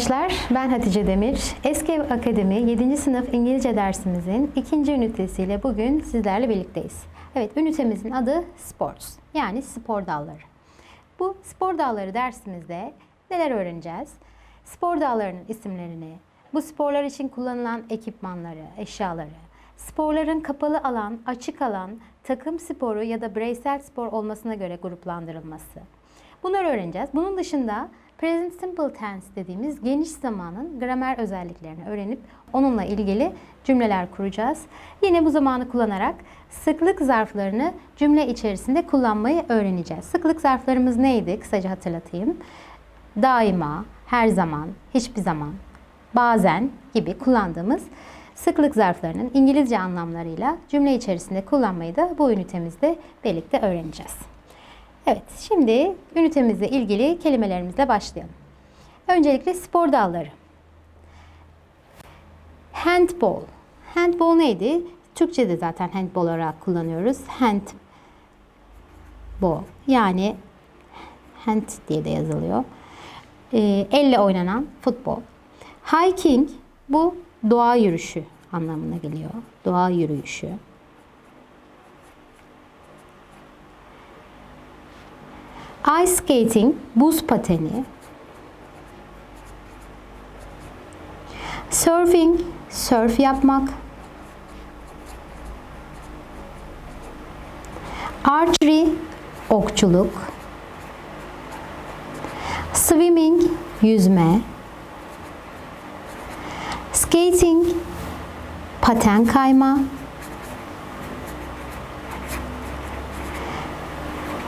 arkadaşlar, ben Hatice Demir. Eski Ev Akademi 7. sınıf İngilizce dersimizin ikinci ünitesiyle bugün sizlerle birlikteyiz. Evet, ünitemizin adı Sports, yani spor dalları. Bu spor dalları dersimizde neler öğreneceğiz? Spor dallarının isimlerini, bu sporlar için kullanılan ekipmanları, eşyaları, sporların kapalı alan, açık alan, takım sporu ya da bireysel spor olmasına göre gruplandırılması, Bunları öğreneceğiz. Bunun dışında present simple tense dediğimiz geniş zamanın gramer özelliklerini öğrenip onunla ilgili cümleler kuracağız. Yine bu zamanı kullanarak sıklık zarflarını cümle içerisinde kullanmayı öğreneceğiz. Sıklık zarflarımız neydi? Kısaca hatırlatayım. Daima, her zaman, hiçbir zaman, bazen gibi kullandığımız sıklık zarflarının İngilizce anlamlarıyla cümle içerisinde kullanmayı da bu ünitemizde birlikte öğreneceğiz. Evet, şimdi ünitemizle ilgili kelimelerimizle başlayalım. Öncelikle spor dalları. Handball. Handball neydi? Türkçe'de zaten handball olarak kullanıyoruz. Handball. Yani hand diye de yazılıyor. Ee, elle oynanan futbol. Hiking bu doğa yürüyüşü anlamına geliyor. Doğa yürüyüşü. Ice skating, buz pateni. Surfing, surf yapmak. Archery, okçuluk. Swimming, yüzme. Skating, paten kayma.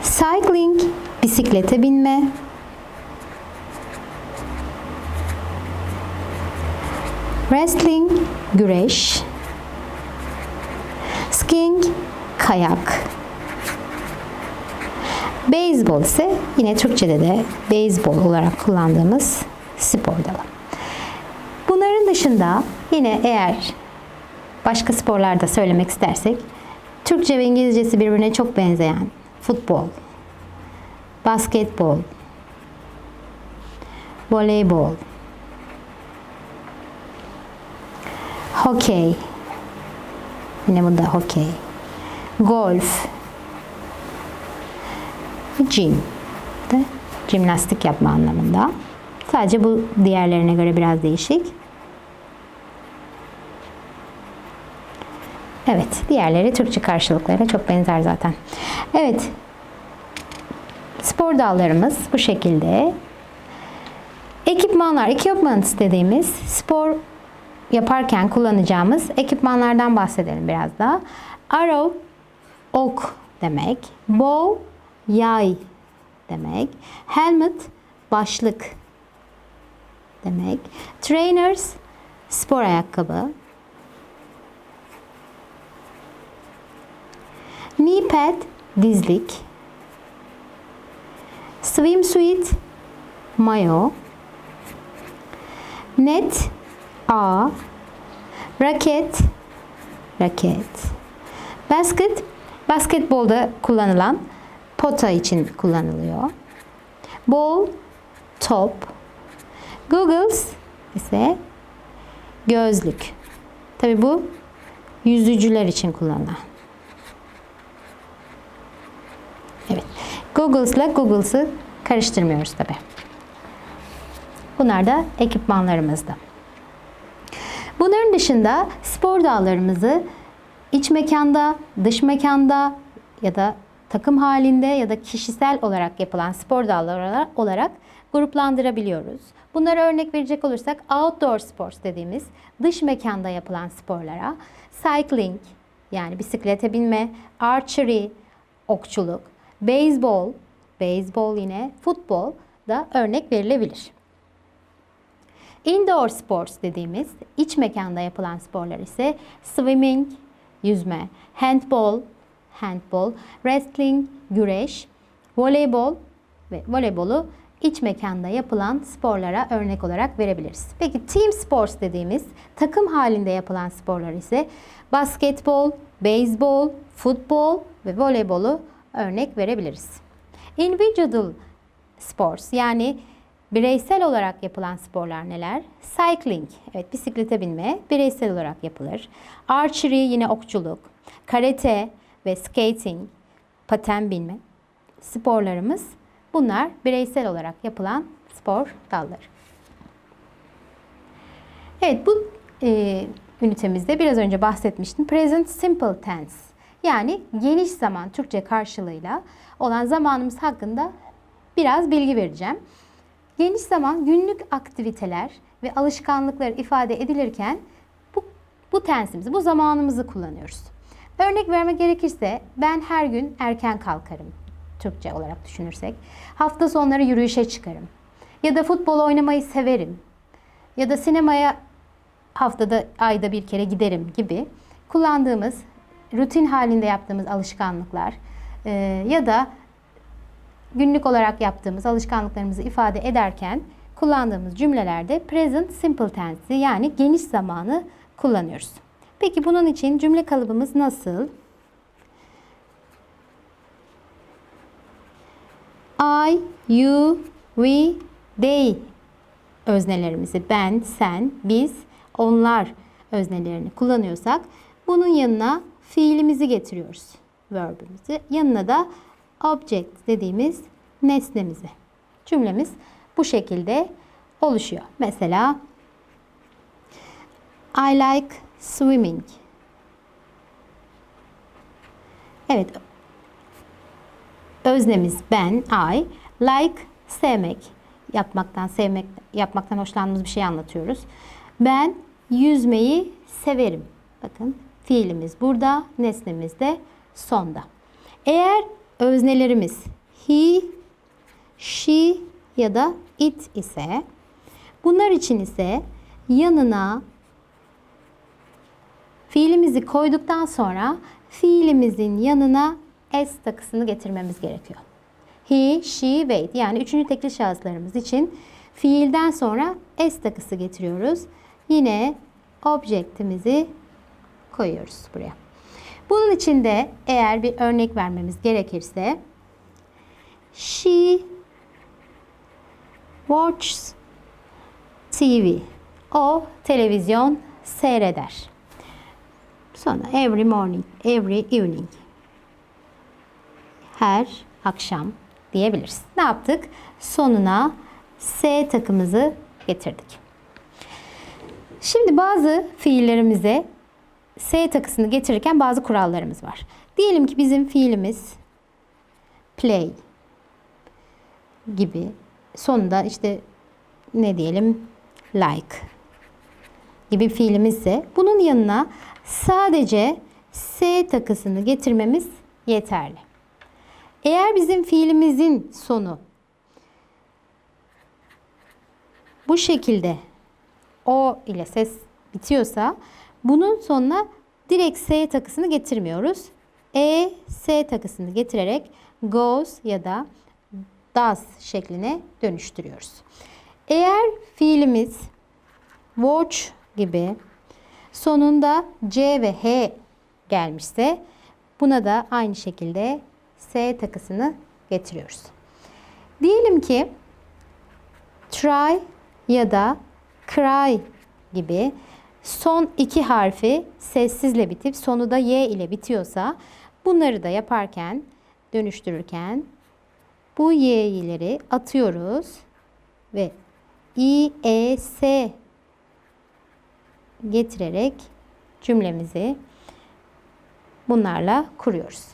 Cycling, bisiklete binme. Wrestling, güreş. Skiing, kayak. Beyzbol ise yine Türkçe'de de beyzbol olarak kullandığımız spor dalı. Bunların dışında yine eğer başka sporlarda söylemek istersek Türkçe ve İngilizcesi birbirine çok benzeyen futbol, basketbol, voleybol, hokey, yine bu da hokey, golf, gym de jimnastik yapma anlamında. Sadece bu diğerlerine göre biraz değişik. Evet, diğerleri Türkçe karşılıklarına çok benzer zaten. Evet, spor dallarımız bu şekilde. Ekipmanlar, equipment dediğimiz spor yaparken kullanacağımız ekipmanlardan bahsedelim biraz da. Arrow, ok demek. Bow, yay demek. Helmet, başlık demek. Trainers, spor ayakkabı. Knee pad, dizlik. Swimsuit, mayo. Net, ağ. Raket, raket. Basket, basketbolda kullanılan pota için kullanılıyor. Ball, top. Googles ise gözlük. Tabi bu yüzücüler için kullanılan. Evet. Googles ile Googles'ı karıştırmıyoruz tabi. Bunlar da ekipmanlarımızda. Bunların dışında spor dallarımızı iç mekanda, dış mekanda ya da takım halinde ya da kişisel olarak yapılan spor dalları olarak gruplandırabiliyoruz. Bunlara örnek verecek olursak outdoor sports dediğimiz dış mekanda yapılan sporlara cycling yani bisiklete binme, archery, okçuluk, beyzbol, beyzbol yine futbol da örnek verilebilir. Indoor sports dediğimiz iç mekanda yapılan sporlar ise swimming, yüzme, handball, handball, wrestling, güreş, voleybol ve voleybolu iç mekanda yapılan sporlara örnek olarak verebiliriz. Peki team sports dediğimiz takım halinde yapılan sporlar ise basketbol, beyzbol, futbol ve voleybolu örnek verebiliriz. Individual sports yani bireysel olarak yapılan sporlar neler? Cycling, evet bisiklete binme bireysel olarak yapılır. Archery yine okçuluk. Karate ve skating, paten binme sporlarımız bunlar bireysel olarak yapılan spor dalları. Evet bu e, ünitemizde biraz önce bahsetmiştim. Present simple tense. Yani geniş zaman Türkçe karşılığıyla olan zamanımız hakkında biraz bilgi vereceğim. Geniş zaman günlük aktiviteler ve alışkanlıklar ifade edilirken bu, bu tensimizi, bu zamanımızı kullanıyoruz. Örnek vermek gerekirse ben her gün erken kalkarım Türkçe olarak düşünürsek. Hafta sonları yürüyüşe çıkarım. Ya da futbol oynamayı severim. Ya da sinemaya haftada ayda bir kere giderim gibi kullandığımız rutin halinde yaptığımız alışkanlıklar e, ya da günlük olarak yaptığımız alışkanlıklarımızı ifade ederken kullandığımız cümlelerde present simple tense yani geniş zamanı kullanıyoruz. Peki bunun için cümle kalıbımız nasıl? I, you, we, they öznelerimizi ben, sen, biz, onlar öznelerini kullanıyorsak bunun yanına fiilimizi getiriyoruz. Verb'imizi. Yanına da object dediğimiz nesnemizi. Cümlemiz bu şekilde oluşuyor. Mesela I like swimming. Evet. Öznemiz ben, I. Like sevmek. Yapmaktan, sevmek, yapmaktan hoşlandığımız bir şey anlatıyoruz. Ben yüzmeyi severim. Bakın fiilimiz burada, nesnemiz de sonda. Eğer öznelerimiz he, she ya da it ise bunlar için ise yanına fiilimizi koyduktan sonra fiilimizin yanına s takısını getirmemiz gerekiyor. He, she, they yani üçüncü tekli şahıslarımız için fiilden sonra s takısı getiriyoruz. Yine objectimizi koyuyoruz buraya. Bunun için de eğer bir örnek vermemiz gerekirse she watches TV. O televizyon seyreder. Sonra every morning, every evening. Her akşam diyebiliriz. Ne yaptık? Sonuna S takımızı getirdik. Şimdi bazı fiillerimize S takısını getirirken bazı kurallarımız var. Diyelim ki bizim fiilimiz play gibi sonunda işte ne diyelim like gibi fiilimizse bunun yanına sadece S takısını getirmemiz yeterli. Eğer bizim fiilimizin sonu bu şekilde o ile ses bitiyorsa bunun sonuna direkt S takısını getirmiyoruz. E, S takısını getirerek goes ya da does şekline dönüştürüyoruz. Eğer fiilimiz watch gibi sonunda C ve H gelmişse buna da aynı şekilde S takısını getiriyoruz. Diyelim ki try ya da cry gibi son iki harfi sessizle bitip sonu da y ile bitiyorsa bunları da yaparken dönüştürürken bu y'leri atıyoruz ve i e s getirerek cümlemizi bunlarla kuruyoruz.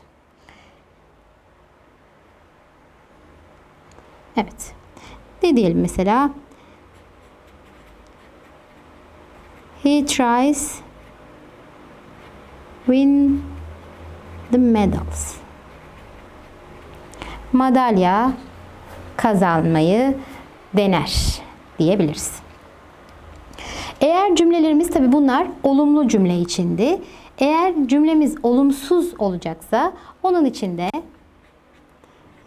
Evet. Ne diyelim mesela? He tries win the medals. Madalya kazanmayı dener diyebiliriz. Eğer cümlelerimiz tabi bunlar olumlu cümle içindi. Eğer cümlemiz olumsuz olacaksa onun içinde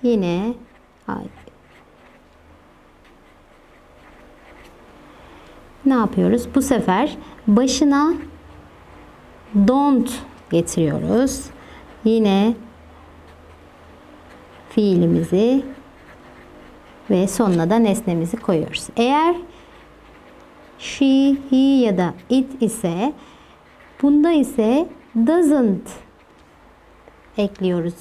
yine ne yapıyoruz? Bu sefer başına don't getiriyoruz. Yine fiilimizi Ve sonuna da nesnemizi koyuyoruz. Eğer she, he ya da it ise bunda ise doesn't ekliyoruz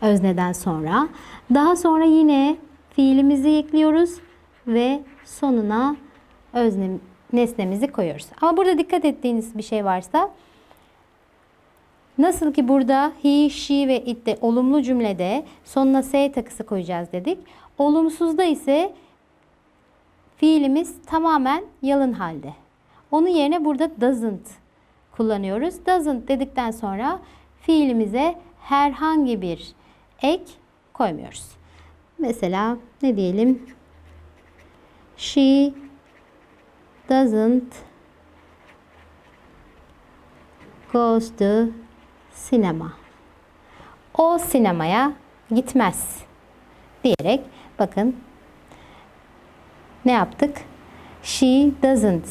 özneden sonra. Daha sonra yine fiilimizi ekliyoruz ve sonuna özne nesnemizi koyuyoruz. Ama burada dikkat ettiğiniz bir şey varsa Nasıl ki burada he, she ve it'te olumlu cümlede sonuna s takısı koyacağız dedik. Olumsuzda ise fiilimiz tamamen yalın halde. Onun yerine burada doesn't kullanıyoruz. Doesn't dedikten sonra fiilimize herhangi bir ek koymuyoruz. Mesela ne diyelim? She doesn't goes to sinema. O sinemaya gitmez diyerek bakın ne yaptık? She doesn't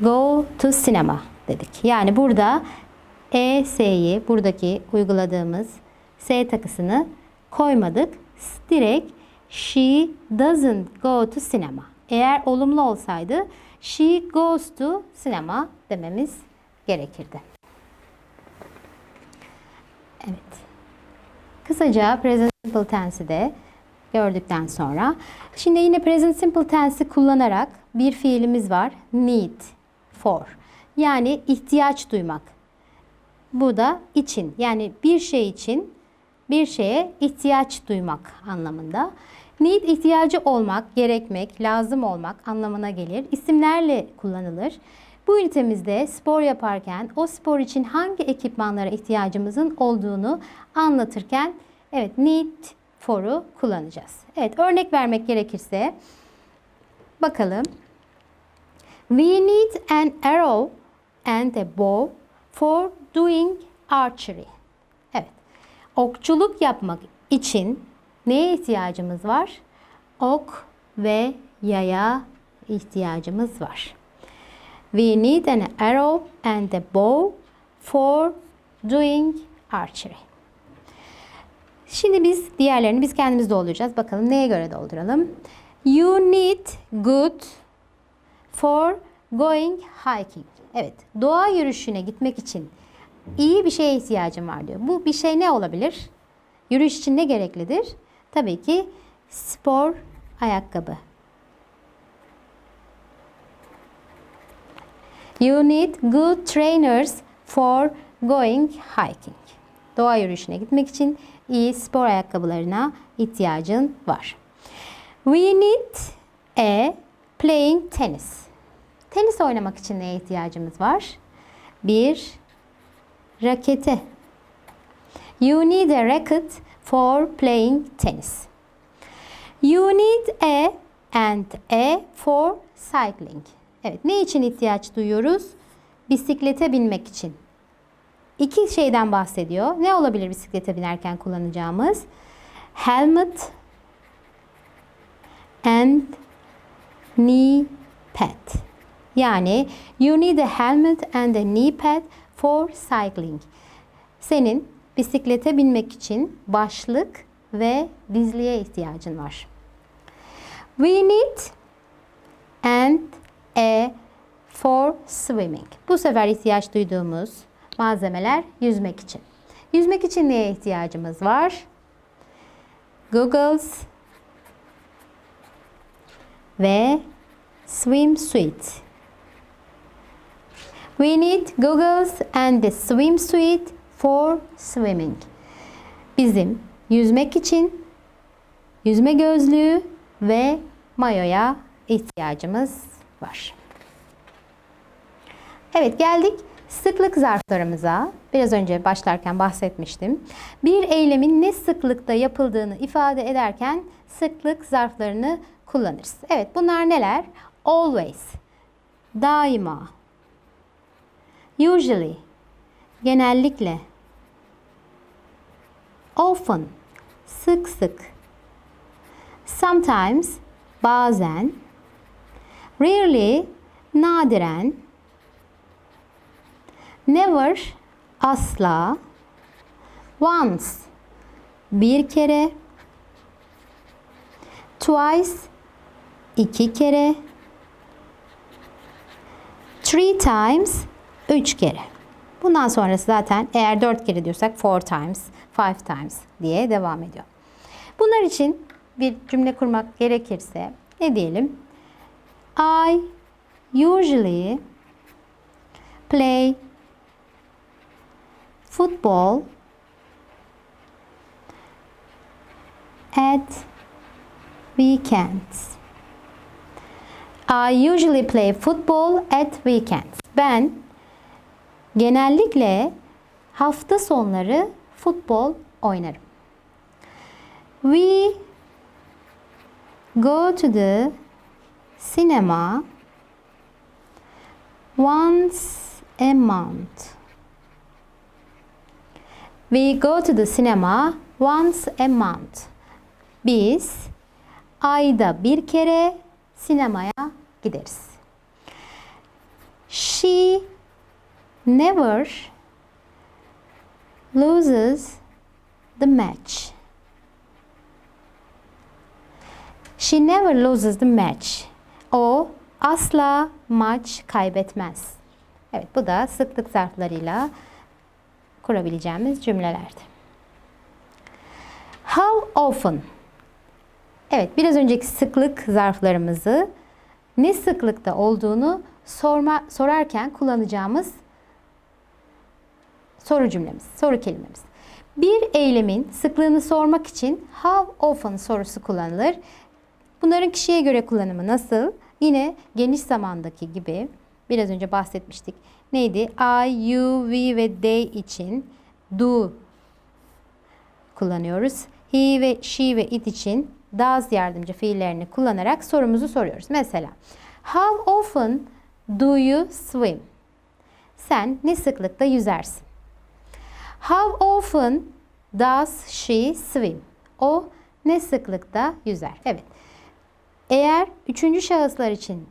go to cinema dedik. Yani burada e, s'yi buradaki uyguladığımız s takısını koymadık. Direkt she doesn't go to cinema. Eğer olumlu olsaydı she goes to cinema dememiz gerekirdi. Evet. Kısaca present simple tense'i de gördükten sonra şimdi yine present simple tense'i kullanarak bir fiilimiz var. Need for. Yani ihtiyaç duymak. Bu da için. Yani bir şey için bir şeye ihtiyaç duymak anlamında. Need ihtiyacı olmak, gerekmek, lazım olmak anlamına gelir. İsimlerle kullanılır. Bu ünitemizde spor yaparken o spor için hangi ekipmanlara ihtiyacımızın olduğunu anlatırken evet need for'u kullanacağız. Evet örnek vermek gerekirse bakalım. We need an arrow and a bow for doing archery. Evet. Okçuluk yapmak için neye ihtiyacımız var? Ok ve yaya ihtiyacımız var. We need an arrow and a bow for doing archery. Şimdi biz diğerlerini biz kendimiz dolduracağız. Bakalım neye göre dolduralım? You need good for going hiking. Evet, doğa yürüyüşüne gitmek için iyi bir şeye ihtiyacım var diyor. Bu bir şey ne olabilir? Yürüyüş için ne gereklidir? Tabii ki spor ayakkabı. You need good trainers for going hiking. Doğa yürüyüşüne gitmek için iyi spor ayakkabılarına ihtiyacın var. We need a playing tennis. Tenis oynamak için neye ihtiyacımız var? Bir rakete. You need a racket for playing tennis. You need a and a for cycling. Evet, ne için ihtiyaç duyuyoruz? Bisiklete binmek için. İki şeyden bahsediyor. Ne olabilir bisiklete binerken kullanacağımız? Helmet and knee pad. Yani you need a helmet and a knee pad for cycling. Senin bisiklete binmek için başlık ve dizliğe ihtiyacın var. We need and a for swimming. Bu sefer ihtiyaç duyduğumuz malzemeler yüzmek için. Yüzmek için neye ihtiyacımız var? Goggles ve swimsuit. We need goggles and a swimsuit for swimming. Bizim yüzmek için yüzme gözlüğü ve mayoya ihtiyacımız var. Evet geldik sıklık zarflarımıza. Biraz önce başlarken bahsetmiştim. Bir eylemin ne sıklıkta yapıldığını ifade ederken sıklık zarflarını kullanırız. Evet bunlar neler? Always, daima, usually, genellikle, often, sık sık, sometimes, bazen, rarely, nadiren, never, asla, once, bir kere, Twice iki kere. Three times üç kere. Bundan sonrası zaten eğer dört kere diyorsak four times, five times diye devam ediyor. Bunlar için bir cümle kurmak gerekirse ne diyelim? I usually play football at weekends. I usually play football at weekends. Ben genellikle hafta sonları futbol oynarım. We go to the cinema once a month. We go to the cinema once a month. Biz ayda bir kere sinemaya gideriz. She never loses the match. She never loses the match. O asla maç kaybetmez. Evet bu da sıklık zarflarıyla kurabileceğimiz cümlelerdi. How often? Evet biraz önceki sıklık zarflarımızı ne sıklıkta olduğunu sorma, sorarken kullanacağımız soru cümlemiz, soru kelimemiz. Bir eylemin sıklığını sormak için how often sorusu kullanılır. Bunların kişiye göre kullanımı nasıl? Yine geniş zamandaki gibi biraz önce bahsetmiştik. Neydi? I, you, we ve they için do kullanıyoruz. He ve she ve it için does yardımcı fiillerini kullanarak sorumuzu soruyoruz. Mesela How often do you swim? Sen ne sıklıkla yüzersin? How often does she swim? O ne sıklıkta yüzer? Evet. Eğer üçüncü şahıslar için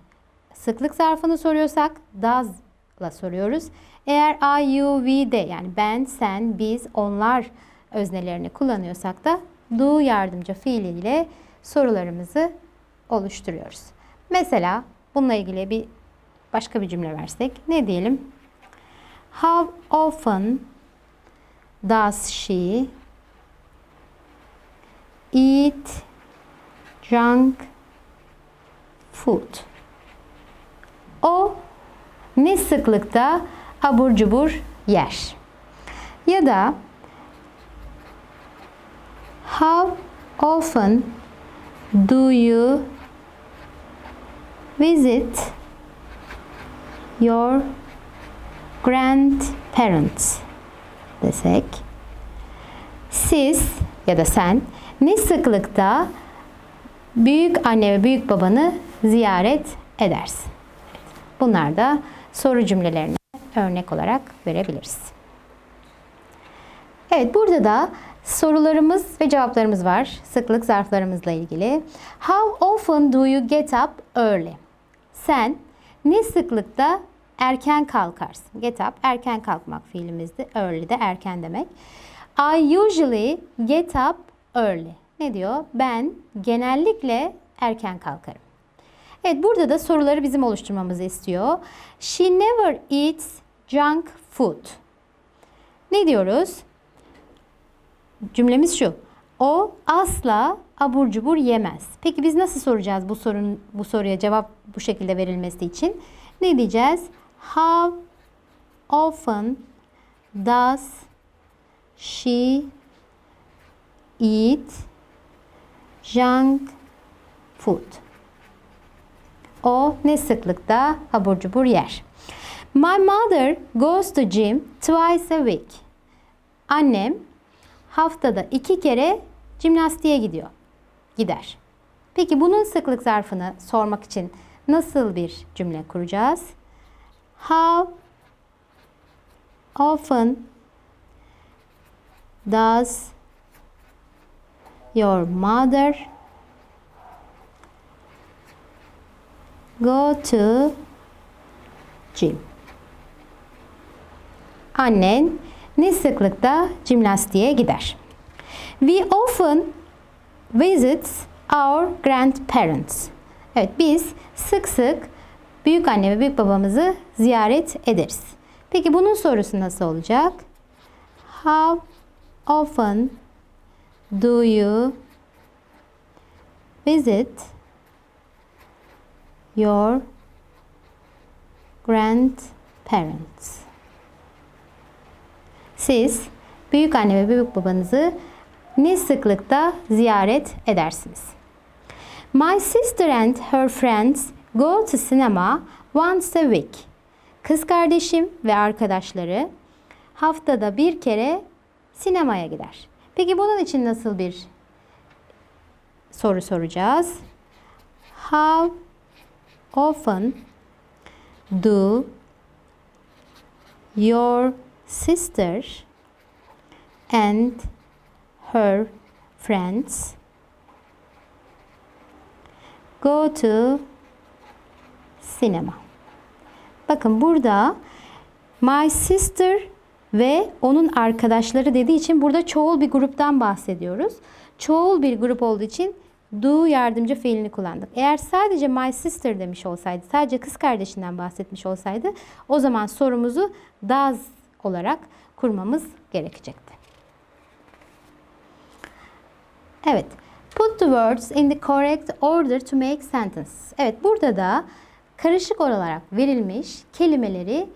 sıklık zarfını soruyorsak does'la soruyoruz. Eğer I, you, we de yani ben, sen, biz, onlar öznelerini kullanıyorsak da do yardımcı fiiliyle sorularımızı oluşturuyoruz. Mesela bununla ilgili bir başka bir cümle versek ne diyelim? How often does she eat junk food? O ne sıklıkta abur cubur yer? Ya da How often do you visit your grandparents desek siz ya da sen ne sıklıkta büyük anne ve büyük babanı ziyaret edersin? Bunlar da soru cümlelerine örnek olarak verebiliriz. Evet burada da sorularımız ve cevaplarımız var. Sıklık zarflarımızla ilgili. How often do you get up early? Sen ne sıklıkta erken kalkarsın? Get up erken kalkmak fiilimizdi. Early de erken demek. I usually get up early. Ne diyor? Ben genellikle erken kalkarım. Evet burada da soruları bizim oluşturmamızı istiyor. She never eats junk food. Ne diyoruz? Cümlemiz şu. O asla abur cubur yemez. Peki biz nasıl soracağız bu sorun bu soruya cevap bu şekilde verilmesi için? Ne diyeceğiz? How often does she eat junk food? O ne sıklıkta abur cubur yer? My mother goes to gym twice a week. Annem haftada iki kere jimnastiğe gidiyor. Gider. Peki bunun sıklık zarfını sormak için nasıl bir cümle kuracağız? How often does your mother go to gym? Annen ne sıklıkta jimnastiğe gider? We often visit our grandparents. Evet biz sık sık büyük anne ve büyük babamızı ziyaret ederiz. Peki bunun sorusu nasıl olacak? How often do you visit your grandparents? Siz büyük anne ve büyük babanızı ne sıklıkta ziyaret edersiniz? My sister and her friends go to cinema once a week. Kız kardeşim ve arkadaşları haftada bir kere sinemaya gider. Peki bunun için nasıl bir soru soracağız? How often do your sister and her friends go to cinema. Bakın burada my sister ve onun arkadaşları dediği için burada çoğul bir gruptan bahsediyoruz. Çoğul bir grup olduğu için do yardımcı fiilini kullandık. Eğer sadece my sister demiş olsaydı, sadece kız kardeşinden bahsetmiş olsaydı o zaman sorumuzu does olarak kurmamız gerekecekti. Evet. Put the words in the correct order to make sentence. Evet burada da karışık olarak verilmiş kelimeleri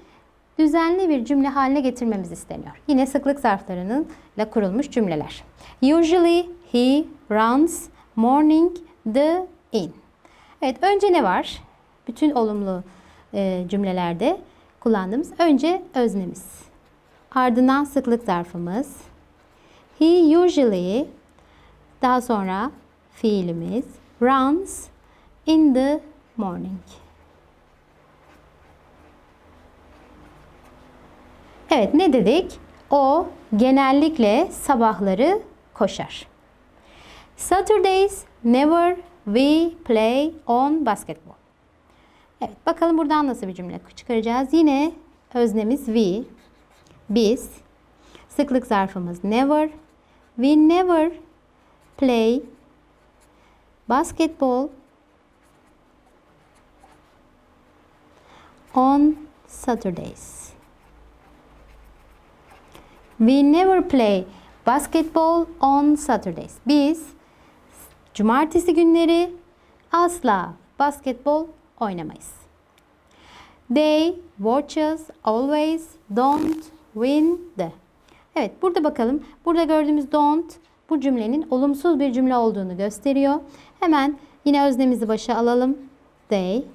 düzenli bir cümle haline getirmemiz isteniyor. Yine sıklık zarflarının kurulmuş cümleler. Usually he runs morning the in. Evet önce ne var? Bütün olumlu e, cümlelerde kullandığımız önce öznemiz. Ardından sıklık zarfımız. He usually daha sonra fiilimiz runs in the morning. Evet ne dedik? O genellikle sabahları koşar. Saturdays never we play on basketball. Evet bakalım buradan nasıl bir cümle çıkaracağız. Yine öznemiz we. Biz. Sıklık zarfımız never. We never play basketball on Saturdays. We never play basketball on Saturdays. Biz cumartesi günleri asla basketbol oynamayız. They watch us always don't win the. Evet burada bakalım. Burada gördüğümüz don't bu cümlenin olumsuz bir cümle olduğunu gösteriyor. Hemen yine öznemizi başa alalım. They.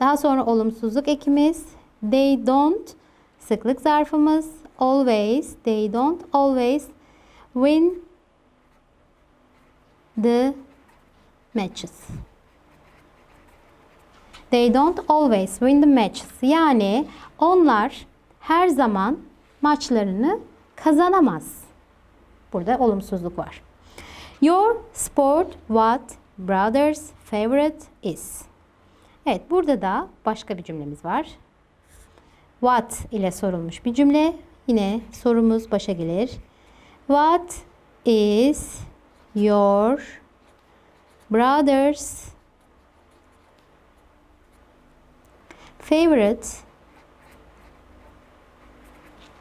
Daha sonra olumsuzluk ekimiz. They don't. Sıklık zarfımız. Always. They don't always win the matches. They don't always win the matches. Yani onlar her zaman maçlarını kazanamaz. Burada olumsuzluk var. Your sport what brother's favorite is. Evet burada da başka bir cümlemiz var. What ile sorulmuş bir cümle. Yine sorumuz başa gelir. What is your brother's favorite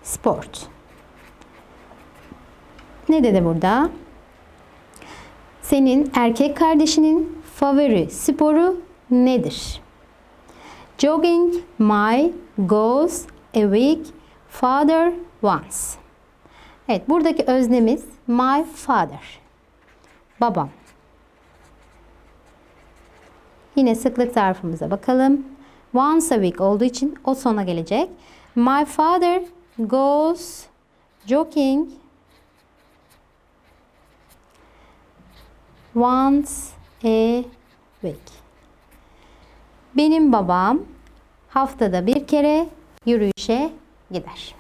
sport? Ne dedi burada? Senin erkek kardeşinin favori sporu nedir? Jogging my goes a week father once. Evet buradaki öznemiz my father. Babam. Yine sıklık zarfımıza bakalım. Once a week olduğu için o sona gelecek. My father goes jogging once a week. Benim babam haftada bir kere yürüyüşe gider.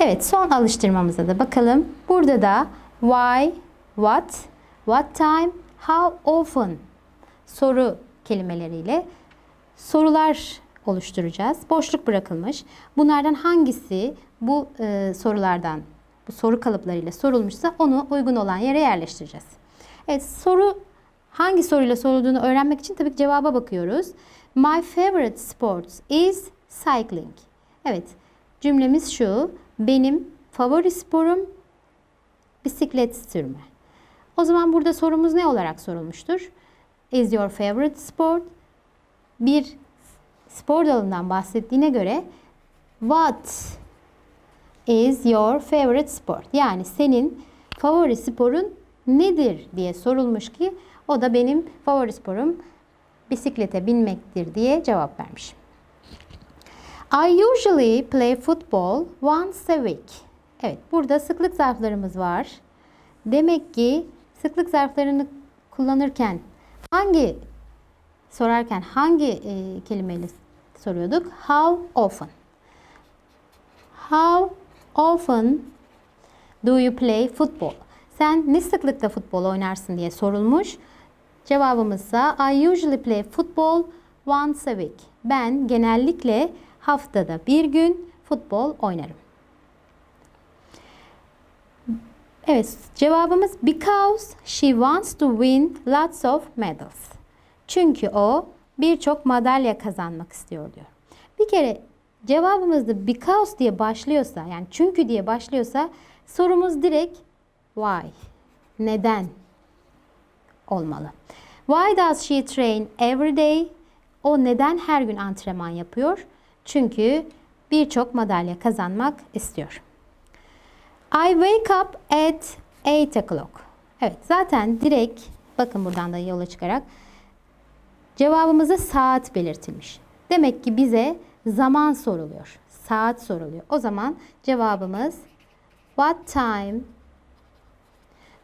Evet son alıştırmamıza da bakalım. Burada da why, what, what time, how often soru kelimeleriyle sorular oluşturacağız. Boşluk bırakılmış. Bunlardan hangisi bu e, sorulardan bu soru kalıplarıyla sorulmuşsa onu uygun olan yere yerleştireceğiz. Evet soru hangi soruyla sorulduğunu öğrenmek için tabii ki cevaba bakıyoruz. My favorite sport is cycling. Evet cümlemiz şu. Benim favori sporum bisiklet sürme. O zaman burada sorumuz ne olarak sorulmuştur? Is your favorite sport? Bir spor dalından bahsettiğine göre what is your favorite sport? Yani senin favori sporun nedir diye sorulmuş ki o da benim favori sporum bisiklete binmektir diye cevap vermiş. I usually play football once a week. Evet, burada sıklık zarflarımız var. Demek ki sıklık zarflarını kullanırken hangi sorarken hangi e, kelimeyle soruyorduk? How often? How often do you play football? Sen ne sıklıkla futbol oynarsın diye sorulmuş. Cevabımızsa I usually play football once a week. Ben genellikle haftada bir gün futbol oynarım. Evet, cevabımız because she wants to win lots of medals. Çünkü o birçok madalya kazanmak istiyor diyor. Bir kere cevabımızda because diye başlıyorsa yani çünkü diye başlıyorsa sorumuz direkt why? Neden? Olmalı. Why does she train every day? O neden her gün antrenman yapıyor? Çünkü birçok madalya kazanmak istiyor. I wake up at 8 o'clock. Evet zaten direkt bakın buradan da yola çıkarak cevabımıza saat belirtilmiş. Demek ki bize zaman soruluyor. Saat soruluyor. O zaman cevabımız What time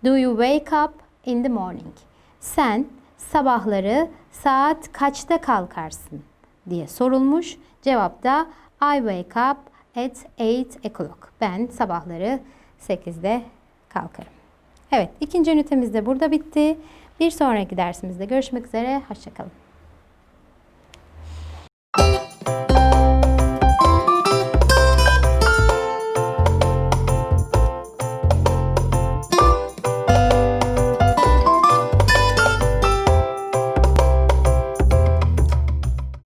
do you wake up in the morning? Sen sabahları saat kaçta kalkarsın diye sorulmuş. Cevap da I wake up at 8 o'clock. Ben sabahları 8'de kalkarım. Evet, ikinci ünitemiz de burada bitti. Bir sonraki dersimizde görüşmek üzere. Hoşçakalın.